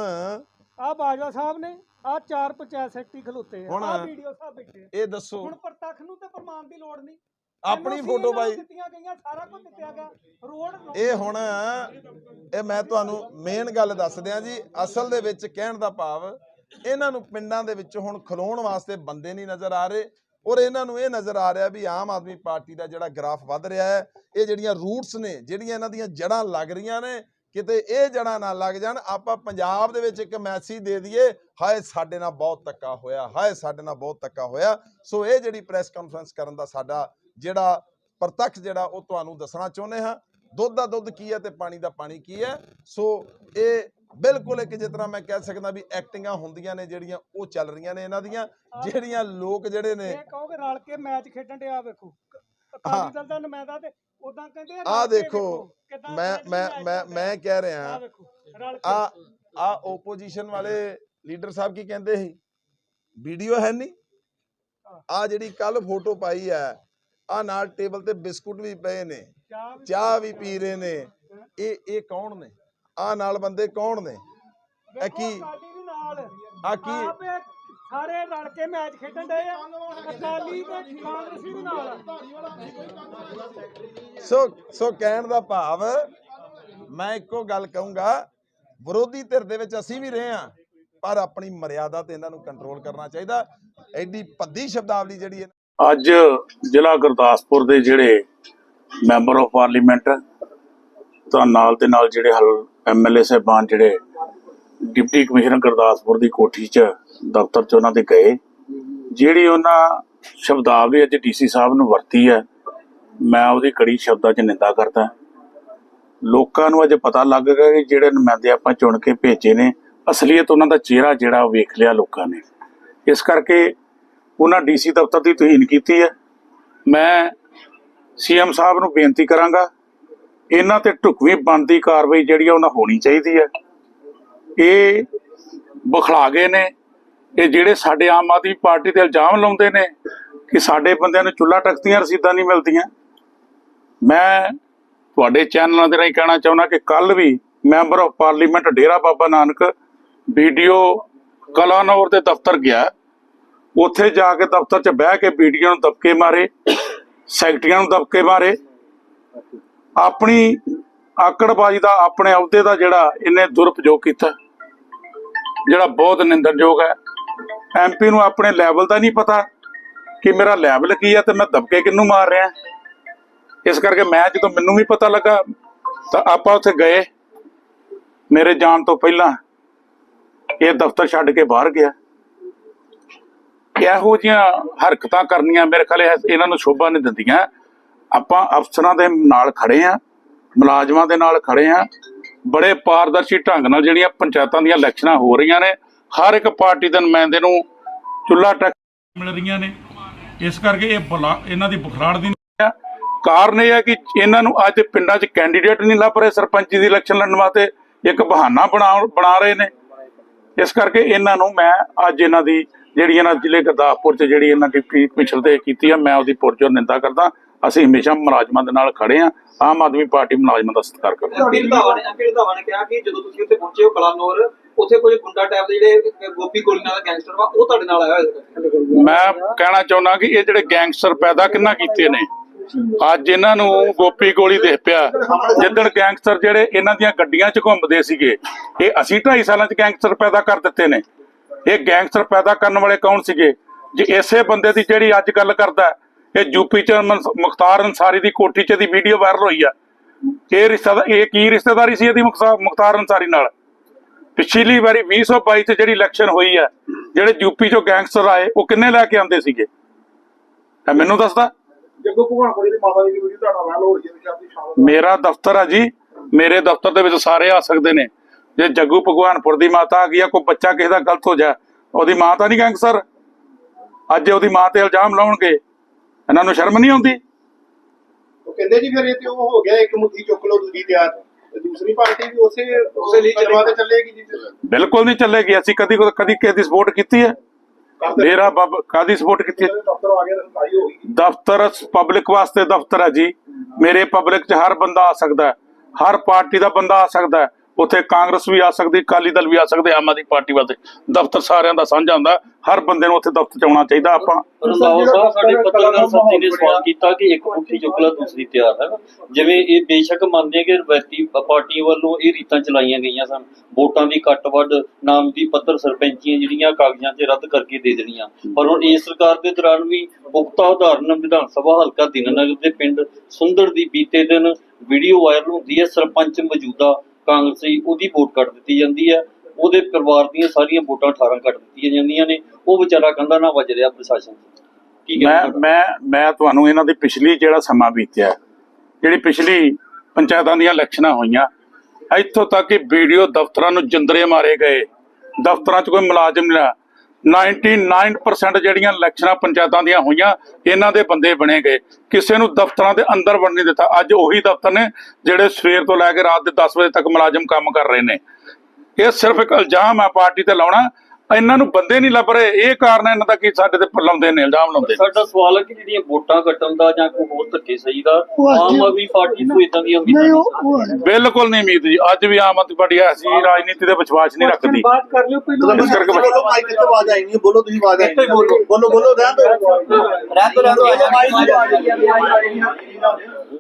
ਆ ਬਾਜਵਾ ਸਾਹਿਬ ਨੇ ਆ ਚਾਰ ਪੰਚਾਇਤ ਸੈਕਟਰੀ ਖਲੋਤੇ ਆ। ਆ ਵੀਡੀਓ ਸਾਹਿਬ ਬੈਠੇ ਇਹ ਦੱਸੋ। ਹੁਣ ਪ੍ਰਤੱਖ ਨੂੰ ਤੇ ਪ੍ਰਮਾਣ ਦੀ ਲੋੜ ਨਹੀਂ। ਆਪਣੀ ਫੋਟੋ ਇਹਨਾਂ ਨੂੰ ਬਾਈ ਦਿੱਤੀਆਂ ਗਈਆਂ ਸਾਰਾ ਕੁਝ ਦਿੱਤਿਆ ਗਿਆ। ਰੋਡ ਇਹ ਹੁਣ ਇਹ ਮੈਂ ਤੁਹਾਨੂੰ ਮੇਨ ਗੱਲ ਦੱਸ ਦਿਆਂ ਜੀ ਅਸਲ ਦੇ ਵਿੱਚ ਕਹਿਣ ਦਾ ਭਾਵ ਇਹਨਾਂ ਨੂੰ ਪਿੰਡਾਂ ਦੇ ਵਿੱਚ ਹੁਣ ਖਲੋਣ ਵਾਸਤੇ ਬੰਦੇ ਨਹੀਂ ਨਜ਼ਰ ਆ ਰਹੇ ਔਰ ਇਹਨਾਂ ਨੂੰ ਇਹ ਨਜ਼ਰ ਆ ਰਿਹਾ ਵੀ ਆਮ ਆਦਮੀ ਪਾਰਟੀ ਦਾ ਜਿਹੜਾ ਗ੍ਰਾਫ ਵੱਧ ਰਿਹਾ ਹੈ ਇਹ ਜਿਹੜੀਆਂ ਰੂਟਸ ਨੇ ਜਿਹੜੀਆਂ ਇਹਨਾਂ ਦੀਆਂ ਜੜਾਂ ਲੱਗ ਰਹੀਆਂ ਨੇ ਕਿਤੇ ਇਹ ਜੜਾਂ ਨਾ ਲੱਗ ਜਾਣ ਆਪਾਂ ਪੰਜਾਬ ਦੇ ਵਿੱਚ ਇੱਕ ਮੈਸੇਜ ਦੇ ਦਈਏ ਹਾਏ ਸਾਡੇ ਨਾਲ ਬਹੁਤ ਧੱਕਾ ਹੋਇਆ ਹਾਏ ਸਾਡੇ ਨਾਲ ਬਹੁਤ ਧੱਕਾ ਹੋਇਆ। ਸੋ ਇਹ ਜਿਹੜੀ ਪ੍ਰੈਸ ਕਾਨਫਰੰਸ ਕਰਨ ਦਾ ਸਾਡਾ ਜਿਹੜਾ ਪ੍ਰਤੱਖ ਜਿਹੜਾ ਉਹ ਤੁਹਾਨੂੰ ਦੱਸਣਾ ਚਾਹੁੰਦੇ ਹਾਂ। ਦੁੱਧ ਦਾ ਦੁੱਧ ਕੀ ਹੈ ਤੇ ਪਾਣੀ ਦਾ ਪਾਣੀ ਕੀ ਹੈ? ਸੋ ਇਹ ਬਿਲਕੁਲ ਇੱਕ ਜਿਸ ਤਰ੍ਹਾਂ ਮੈਂ ਕਹਿ ਸਕਦਾ ਵੀ ਐਕਟਿੰਗਾਂ ਹੁੰਦੀਆਂ ਨੇ ਜਿਹੜੀਆਂ ਉਹ ਚੱਲ ਰਹੀਆਂ ਨੇ ਇਹਨਾਂ ਦੀਆਂ ਜਿਹੜੀਆਂ ਲੋਕ ਜਿਹੜੇ ਨੇ ਇਹ ਕਹੋਗੇ ਰਲ ਕੇ ਮੈਚ ਖੇਡਣ ਦੇ ਆ ਵੇਖੋ। ਅਕਾਲੀ ਦਲ ਦਾ ਨੁਮਾਇੰਦਾ ਤੇ ਉਦਾਂ ਕਹਿੰਦੇ ਕੇ ਦੇਖੋ, ਮੈਂ ਮੈਂ ਮੈਂ। ਮੈਂ ਕਹਿ ਰਿਹਾ ਆ ਆ ਓਪੋਜੀਸ਼ਨ ਵਾਲੇ ਲੀਡਰ ਸਾਹਿਬ ਕੀ ਕਹਿੰਦੇ ਸੀ? ਵੀਡੀਓ ਹੈ ਨਹੀਂ ਆ ਜਿਹੜੀ ਕੱਲ ਫੋਟੋ ਪਾਈ ਹੈ ਆ ਨਾਲ ਟੇਬਲ ਤੇ ਬਿਸਕੁਟ ਵੀ ਪਏ ਨੇ ਚਾਹ ਵੀ ਪੀ ਰਹੇ ਨੇ। ਇਹ ਇਹ ਕੌਣ ਨੇ? ਆ ਨਾਲ ਬੰਦੇ ਕੌਣ ਨੇ? ਇਹ ਕੀ? ਆ ਕੀ? ਸਾਰੇ ਰਲ ਕੇ ਮੈਚ ਖੇਡਣ ਦੇ ਆ। ਅਕਾਲੀ ਤੇ ਕਾਂਗਰਸੀ ਵੀ ਨਾਲ। ਆ। ਸੋ ਸੋ ਕਹਿਣ ਦਾ ਭਾਵ ਮੈਂ ਇੱਕੋ ਗੱਲ ਕਹੂੰਗਾ ਵਿਰੋਧੀ ਧਿਰ ਦੇ ਵਿੱਚ ਅਸੀਂ ਵੀ ਰਹੇ ਹਾਂ ਪਰ ਆਪਣੀ ਮਰਿਆਦਾ ਤੇ ਇਹਨਾਂ ਨੂੰ ਕੰਟਰੋਲ ਕਰਨਾ ਚਾਹੀਦਾ। ਐਡੀ ਭੱਦੀ ਸ਼ਬਦਾਵਲੀ ਜਿਹੜੀ ਹੈ ਅੱਜ ਜ਼ਿਲ੍ਹਾ ਗੁਰਦਾਸਪੁਰ ਦੇ ਜਿਹੜੇ ਮੈਂਬਰ ਆਫ ਪਾਰਲੀਮੈਂਟ ਤਾਂ ਨਾਲ ਤੇ ਨਾਲ ਜਿਹੜੇ ਹਲ ਐਮਐਲਏ ਸਾਹਿਬਾਨ ਜਿਹੜੇ ਡਿਪਟੀ ਕਮਿਸ਼ਨਰ ਗੁਰਦਾਸਪੁਰ ਦੀ ਕੋਠੀ 'ਚ, ਦਫ਼ਤਰ 'ਚ ਉਹਨਾਂ ਦੇ ਗਏ। ਜਿਹੜੀ ਉਹਨਾਂ ਸ਼ਬਦਾਵਲੀ ਅੱਜ ਡੀਸੀ ਸਾਹਿਬ ਨੂੰ ਵਰਤੀ ਹੈ, ਮੈਂ ਉਹਦੀ ਕੜੀ ਸ਼ਬਦਾਂ 'ਚ ਨਿੰਦਾ ਕਰਦਾ। ਲੋਕਾਂ ਨੂੰ ਅੱਜ ਪਤਾ ਲੱਗ ਗਿਆ ਕਿ ਜਿਹੜੇ ਨੁਮਾਇੰਦੇ ਆਪਾਂ ਚੁਣ ਕੇ ਭੇਜੇ ਨੇ, ਅਸਲੀਅਤ ਉਹਨਾਂ ਦਾ ਚਿਹਰਾ ਜਿਹੜਾ ਉਹ ਵੇਖ ਲਿਆ ਲੋਕਾਂ ਨੇ। ਇਸ ਕਰਕੇ ਉਹਨਾਂ ਡੀਸੀ ਦਫ਼ਤਰ ਦੀ ਤੋਹੀਨ ਕੀਤੀ ਹੈ। ਮੈਂ ਸੀਐਮ ਸਾਹਿਬ ਨੂੰ ਬੇਨਤੀ ਕਰਾਂਗਾ, ਇਹਨਾਂ ਤੇ ਢੁਕਵੀਂ ਬਣਦੀ ਕਾਰਵਾਈ ਜਿਹੜੀ ਆ ਉਹਨਾਂ ਹੋਣੀ ਚਾਹੀਦੀ ਹੈ। ਇਹ ਬਖਲਾ ਗਏ ਨੇ, ਇਹ ਜਿਹੜੇ ਸਾਡੇ ਆਮ ਆਦਮੀ ਪਾਰਟੀ ਤੇ ਇਲਜ਼ਾਮ ਲਾਉਂਦੇ ਨੇ ਕਿ ਸਾਡੇ ਬੰਦਿਆਂ ਨੂੰ ਚੁੱਲਾ ਟਕਦੀਆਂ, ਰਸੀਦਾਂ ਨਹੀਂ ਮਿਲਦੀਆਂ। ਮੈਂ ਤੁਹਾਡੇ ਚੈਨਲਾਂ ਦੇ ਰਾਹੀਂ ਕਹਿਣਾ ਚਾਹੁੰਦਾ ਕਿ ਕੱਲ ਵੀ member of parliament Dera Baba Nanak BDO Kalanaur ਦੇ ਦਫ਼ਤਰ ਗਿਆ। ਉੱਥੇ ਜਾ ਕੇ ਦਫ਼ਤਰ 'ਚ ਬਹਿ ਕੇ ਵੀਡੀਓ ਨੂੰ ਦਬਕੇ ਮਾਰੇ, ਸੈਕਟਰੀਆਂ ਨੂੰ ਦਬਕੇ ਮਾਰੇ। ਆਪਣੀ ਆਕੜਬਾਜ਼ੀ ਦਾ, ਆਪਣੇ ਅਹੁਦੇ ਦਾ ਜਿਹੜਾ ਇਹਨੇ ਦੁਰਪਯੋਗ ਕੀਤਾ, ਜਿਹੜਾ ਬਹੁਤ ਨਿੰਦਣਯੋਗ ਹੈ। ਐਮਪੀ ਨੂੰ ਆਪਣੇ ਲੈਵਲ ਦਾ ਨਹੀਂ ਪਤਾ ਕਿ ਮੇਰਾ ਲੈਵਲ ਕੀ ਹੈ ਤੇ ਮੈਂ ਦਬਕੇ ਕਿਹਨੂੰ ਮਾਰ ਰਿਹਾ। ਇਸ ਕਰਕੇ ਮੈਂ ਜਦੋਂ ਮੈਨੂੰ ਵੀ ਪਤਾ ਲੱਗਾ, ਤਾਂ ਆਪਾਂ ਉੱਥੇ ਗਏ। ਮੇਰੇ ਜਾਣ ਤੋਂ ਪਹਿਲਾਂ ਇਹ ਦਫ਼ਤਰ ਛੱਡ ਕੇ ਬਾਹਰ ਗਿਆ। ਇਹੋ ਜਿਹੀਆਂ ਹਰਕਤਾਂ ਕਰਨੀਆਂ ਮੇਰੇ ਖਿਆਲ ਇਹਨਾਂ ਨੂੰ ਸ਼ੋਭਾ ਨਹੀਂ ਦਿੰਦੀਆਂ। ਆਪਾਂ ਅਫਸਰਾਂ ਦੇ ਨਾਲ ਖੜੇ ਆ ਮੁਲਾਜ਼ਮਾਂ ਦੇ ਨਾਲ ਖੜੇ ਆ ਬੜੇ ਪਾਰਦਰਸ਼ੀ ਢੰਗ ਨਾਲ ਜਿਹੜੀਆਂ ਪੰਚਾਇਤਾਂ ਦੀਆਂ ਇਲੈਕਸ਼ਨਾਂ ਹੋ ਰਹੀਆਂ ਨੇ, ਹਰ ਇੱਕ ਪਾਰਟੀ ਦੇ ਨੁਮਾਇੰਦੇ ਨੂੰ ਚੁੱਲਾ ਟੈਕਸ ਮਿਲ ਰਹੀਆਂ ਨੇ। ਇਸ ਕਰਕੇ ਇਹ ਬੁਲਾ ਇਹਨਾਂ ਦੀ ਬੁਖਰਾੜ ਦੀ ਕਾਰਨ ਇਹ ਹੈ ਕਿ ਇਹਨਾਂ ਨੂੰ ਅੱਜ ਪਿੰਡਾਂ 'ਚ ਕੈਂਡੀਡੇਟ ਨਹੀਂ ਲੱਭ ਰਹੇ, ਸਰਪੰਚੀ ਦੀ ਇਲੈਕਸ਼ਨ ਲੜਨ ਵਾਸਤੇ ਇੱਕ ਬਹਾਨਾ ਬਣਾ ਬਣਾ ਰਹੇ ਨੇ। ਇਸ ਕਰਕੇ ਇਹਨਾਂ ਨੂੰ ਮੈਂ ਅੱਜ ਇਹਨਾਂ ਦੀ ਜਿਹੜੀ ਇਹਨਾਂ ਜ਼ਿਲ੍ਹੇ ਗੁਰਦਾਸਪੁਰ 'ਚ ਜਿਹੜੀ ਇਹਨਾਂ ਦੀ ਪਿਛਲ ਤੇ ਕੀਤੀ ਆ ਮੈਂ ਉਹਦੀ ਪੁਰਜੋਰ ਨਿੰਦਾ ਕਰਦਾ ਅਸੀਂ ਹਮੇਸ਼ਾ ਮੁਲਾਜ਼ਮਾਂ ਦੇ ਨਾਲ ਖੜੇ ਆ ਆਮ ਆਦਮੀ ਪਾਰਟੀ ਮੁਲਾਜ਼ਮਾਂ ਦਾ ਸਤਿਕਾਰ ਕਰਦੀ ਹੈ ਰੰਧਾਵਾ ਨੇ ਐਮਪੀ ਰੰਧਾਵਾ ਨੇ ਕਿਹਾ ਕਿ ਜਦੋਂ ਤੁਸੀਂ ਉੱਥੇ ਪਹੁੰਚੇ ਹੋ ਕਲਾਨੌਰ ਉੱਥੇ ਕੋਈ ਗੁੰਡਾ ਟਾਈਪ ਦੇ ਜਿਹੜੇ ਗੋਪੀ ਗੋਲੀ ਨਾਲ ਗੈਂਗਸਟਰ ਵਾ ਉਹ ਤੁਹਾਡੇ ਨਾਲ ਆਇਆ ਹੋਇਆ ਮੈਂ ਕਹਿਣਾ ਚਾਹੁੰਦਾ ਕਿ ਇਹ ਜਿਹੜੇ ਗੈਂਗਸਟਰ ਪੈਦਾ ਕਿੰਨਾ ਕੀਤੇ ਨੇ? ਅੱਜ ਇਹਨਾਂ ਨੂੰ ਗੋਪੀ ਗੋਲੀ ਦੇਖ ਪਿਆ। ਜਿੱਦਣ ਗੈਂਗਸਟਰ ਜਿਹੜੇ ਇਹਨਾਂ ਦੀਆਂ ਗੱਡੀਆਂ 'ਚ ਘੁੰਮਦੇ ਸੀਗੇ ਇਹ ਅਸੀਂ 2.5 ਸਾਲਾਂ 'ਚ ਗੈਂਗਸਟਰ ਪੈਦਾ ਕਰ ਦਿੱਤੇ ਨੇ। ਇਹ ਗੈਂਗਸਟਰ ਪੈਦਾ ਕਰਨ ਵਾਲੇ ਕੌਣ ਸੀਗੇ? ਜੇ ਇਸੇ ਬੰਦੇ ਦੀ ਜਿਹੜੀ ਅੱਜ ਗੱਲ ਕਰਦਾ ਇਹ ਯੂਪੀ 'ਚ ਮੁਖਤਾਰ ਅਨਸਾਰੀ ਦੀ ਕੋਠੀ 'ਚ ਦੀ ਵੀਡੀਓ ਵਾਇਰਲ ਹੋਈ ਆ। ਇਹ ਰਿਸ਼ਤਾ ਇਹ ਕੀ ਰਿਸ਼ਤੇਦਾਰੀ ਸੀ ਇਹਦੀ ਮੁਖਤਾ- ਮੁਖਤਾਰ ਅਨਸਾਰੀ ਨਾਲ? ਪਿਛਲੀ ਵਾਰੀ 2022 ਚ ਜਿਹੜੀ ਇਲੈਕਸ਼ਨ ਹੋਈ ਹੈ ਜਿਹੜੇ ਯੂਪੀ ਚੋਂ ਗੈਂਗਸਟਰ ਆਏ ਉਹ ਕਿੰਨੇ ਲੈ ਕੇ ਆਂਦੇ ਸੀਗੇ? ਇਹ ਮੈਨੂੰ ਦੱਸਦਾ। ਜੱਗੂ ਭਗਵਾਨਪੁਰੀ ਦੀ ਮਾਤਾ ਜੀ ਦੀ ਵੀਡੀਓ ਤੁਹਾਡਾ ਵਾਇਰਲ ਹੋ ਰਹੀ ਹੈ ਕਿ ਆਪਣੀ ਸ਼ਾਮ ਮੇਰਾ ਦਫ਼ਤਰ ਆ ਜੀ ਮੇਰੇ ਦਫ਼ਤਰ ਦੇ ਵਿੱਚ ਸਾਰੇ ਆ ਸਕਦੇ ਨੇ। ਜੇ ਜੱਗੂ ਭਗਵਾਨਪੁਰ ਦੀ ਮਾਤਾ ਆ ਗਈ ਆ ਕੋਈ ਬੱਚਾ ਕਿਸੇ ਦਾ ਗਲਤ ਹੋ ਜਾ ਉਹਦੀ ਮਾਂ ਤਾਂ ਨਹੀਂ ਗੈਂਗਸਟਰ। ਅੱਜ ਉਹਦੀ ਮਾਂ ਤੇ ਇਲਜ਼ਾਮ ਲਾਉਣਗੇ ਇਹਨਾਂ ਨੂੰ ਸ਼ਰਮ ਨਹੀਂ ਆਉਂਦੀ? ਉਹ ਕਹਿੰਦੇ ਜੀ ਫਿਰ ਇਹ ਤੇ ਉਹ ਹੋ ਗਿਆ ਇੱਕ ਮੁੱਠੀ ਚੁੱਕ ਲਓ ਦੂਜੀ ਤਿਆਰ ਤੇ ਦੂਸਰੀ ਪਾਰਟੀ ਵੀ ਉਸੇ ਉਸੇ ਲਈ ਤੇ ਚੱਲੇਗੀ ਜੀ। ਬਿਲਕੁਲ ਨਹੀਂ ਚੱਲੇਗੀ ਅਸੀਂ ਕਦੀ ਕਦੀ ਕਿਸੇ ਦੀ ਸਪੋਰਟ ਕੀਤੀ ਹੈ? ਮੇਰਾ ਬੱਬ ਕਾਦੀ ਸਪੋਰਟ ਕੀਤੀ ਹੈ? ਦਫ਼ਤਰ ਆ ਗਿਆ ਤਾਂ ਸਾਰੀ ਹੋ ਗਈ ਦਫ਼ਤਰ ਪਬਲਿਕ ਵਾਸਤੇ ਦਫ਼ਤਰ ਹੈ ਜੀ। ਮੇਰੇ ਪਬਲਿਕ 'ਚ ਹਰ ਬੰਦਾ ਆ ਸਕਦਾ ਹੈ। ਹਰ ਪਾਰਟੀ ਦਾ ਬੰਦਾ ਆ ਸਕਦਾ ਹੈ। ਉੱਥੇ ਕਾਂਗਰਸ ਵੀ ਆ ਸਕਦੀ ਅਕਾਲੀ ਦਲ ਵੀ ਆ ਸਕਦੇ ਆਮ ਆਦਮੀ ਪਾਰਟੀ ਵਾਸਤੇ। ਦਫ਼ਤਰ ਸਾਰਿਆਂ ਦਾ ਸਾਂਝਾ ਹੁੰਦਾ ਹਰ ਬੰਦੇ ਨੂੰ ਉੱਥੇ ਦਫ਼ਤਰ 'ਚ ਆਉਣਾ ਚਾਹੀਦਾ ਆਪਾਂ। ਰੰਦਾਵਾ ਸਾਹਿਬ ਸਾਡੇ ਪੱਤਰਕਾਰ ਸਾਥੀ ਨੇ ਸਵਾਲ ਕੀਤਾ ਕਿ ਇੱਕ ਮੁੱਠੀ ਚੁੱਕ ਲਾ ਦੂਸਰੀ ਤਿਆਰ ਹੈ। ਜਿਵੇਂ ਇਹ ਬੇਸ਼ੱਕ ਮੰਨਦੇ ਆ ਕਿ ਰਵਾਇਤੀ ਪਾਰਟੀਆਂ ਵੱਲੋਂ ਇਹ ਰੀਤਾਂ ਚਲਾਈਆਂ ਗਈਆਂ ਸਨ। ਵੋਟਾਂ ਦੀ ਕੱਟ ਵੱਢ ਨਾਮ ਦੀ ਪੱਤਰ ਸਰਪੰਚੀਆਂ ਜਿਹੜੀਆਂ ਕਾਗਜ਼ਾਂ 'ਤੇ ਰੱਦ ਕਰਕੇ ਦੇ ਦੇਣੀਆਂ। ਪਰ ਹੁਣ ਇਸ ਸਰਕਾਰ ਦੇ ਦੌਰਾਨ ਵੀ ਪੁਖਤਾ ਉਦਾਹਰਨ ਵਿਧਾਨ ਸਭਾ ਹਲਕਾ ਦੀਨਾਨਗਰ ਦੇ ਪਿੰਡ ਸੁੰਦਰ ਦੀ ਬੀਤੇ ਦਿਨ ਵੀਡੀਓ ਵਾਇਰਲ ਹੁੰਦੀ ਹੈ ਸਰਪੰਚ ਮੌਜੂਦਾ ਕਾਂਗਰਸੀ ਉਹਦੀ ਵੋਟ ਕੱਟ ਦਿੱਤੀ ਜਾਂਦੀ ਹੈ ਉਹਦੇ ਪਰਿਵਾਰ ਦੀਆਂ ਸਾਰੀਆਂ ਵੋਟਾਂ 18 ਕੱਟ ਦਿੱਤੀਆਂ ਜਾਂਦੀਆਂ ਨੇ ਉਹ ਵਿਚਾਰਾ ਕੰਧਾ ਨਾ ਵੱਜ ਰਿਹਾ ਪ੍ਰਸ਼ਾਸਨ ਮੈਂ ਮੈਂ ਮੈਂ ਤੁਹਾਨੂੰ ਇਹਨਾਂ ਦੀ ਪਿਛਲੀ ਜਿਹੜਾ ਸਮਾਂ ਬੀਤਿਆ ਜਿਹੜੀ ਪਿਛਲੀ ਪੰਚਾਇਤਾਂ ਦੀਆਂ ਇਲੈਕਸ਼ਨਾਂ ਹੋਈਆਂ ਇੱਥੋਂ ਤੱਕ ਕਿ ਵੀਡੀਓ ਦਫ਼ਤਰਾਂ ਨੂੰ ਜਿੰਦਰੇ ਮਾਰੇ ਗਏ ਦਫ਼ਤਰਾਂ 'ਚ ਕੋਈ ਮੁਲਾਜ਼ਮ ਨਹੀਂ ਰਿਹਾ। 99% ਜਿਹੜੀਆਂ ਇਲੈਕਸ਼ਨਾਂ ਪੰਚਾਇਤਾਂ ਦੀਆਂ ਹੋਈਆਂ, ਇਹਨਾਂ ਦੇ ਬੰਦੇ ਬਣੇ ਗਏ। ਕਿਸੇ ਨੂੰ ਦਫ਼ਤਰਾਂ ਦੇ ਅੰਦਰ ਵੜਨ ਨਹੀਂ ਦਿੱਤਾ। ਅੱਜ ਉਹੀ ਦਫ਼ਤਰ ਨੇ ਜਿਹੜੇ ਸਵੇਰ ਤੋਂ ਲੈ ਕੇ ਰਾਤ ਦੇ 10 ਵਜੇ ਤੱਕ ਮੁਲਾਜ਼ਮ ਕੰਮ ਕਰ ਰਹੇ ਨੇ। ਇਹ ਸਿਰਫ ਇੱਕ ਇਲਜ਼ਾਮ ਹੈ, ਪਾਰਟੀ ਤੇ ਲਾਉਣਾ। ਇਹਨਾਂ ਨੂੰ ਬੰਦੇ ਨਹੀਂ ਲੱਭ ਰਹੇ। ਇਹ ਕਾਰਨ ਹੈ ਇਹਨਾਂ ਦਾ ਕਿ ਸਾਡੇ ਤੇ ਲਾਉਂਦੇ ਨੇ ਇਲਜ਼ਾਮ ਲਾਉਂਦੇ ਨੇ। ਸਾਡਾ ਸਵਾਲ ਹੈ ਕਿ ਜਿਹੜੀਆਂ ਵੋਟਾਂ ਕੱਟਣ ਦਾ ਜਾਂ ਕੋਈ ਹੋਰ ਧੱਕੇ ਸਹੀ ਦਾ ਆਮ ਆਦਮੀ ਪਾਰਟੀ ਤੋਂ ਇਦਾਂ ਦੀਆਂ ਉਮੀਦਾਂ ਨਹੀਂ ਬਿਲਕੁਲ ਨਹੀਂ ਉਮੀਦ ਜੀ। ਅੱਜ ਵੀ ਆਮ ਆਦਮੀ ਪਾਰਟੀ ਐਸੀ ਰਾਜਨੀਤੀ ਦੇ ਵਿਸ਼ਵਾਸ ਨਹੀਂ ਰੱਖਦੀ। ਬਾਤ ਕਰ ਲਿਓ ਪਹਿਲਾਂ ਇਸ ਕਰਕੇ ਬੋਲੋ ਮਾਈਕ ਤੇ ਆਵਾਜ਼ ਆਈ ਨਹੀਂ ਬੋਲੋ ਤੁਸੀਂ ਆਵਾਜ਼ ਆਈ ਬੋਲੋ। ਬੋਲੋ ਬੋਲੋ ਰਹਿਣ ਦਿਓ। ਰਹਿਣ ਦਿਓ ਰਹਿਣ ਦਿਓ।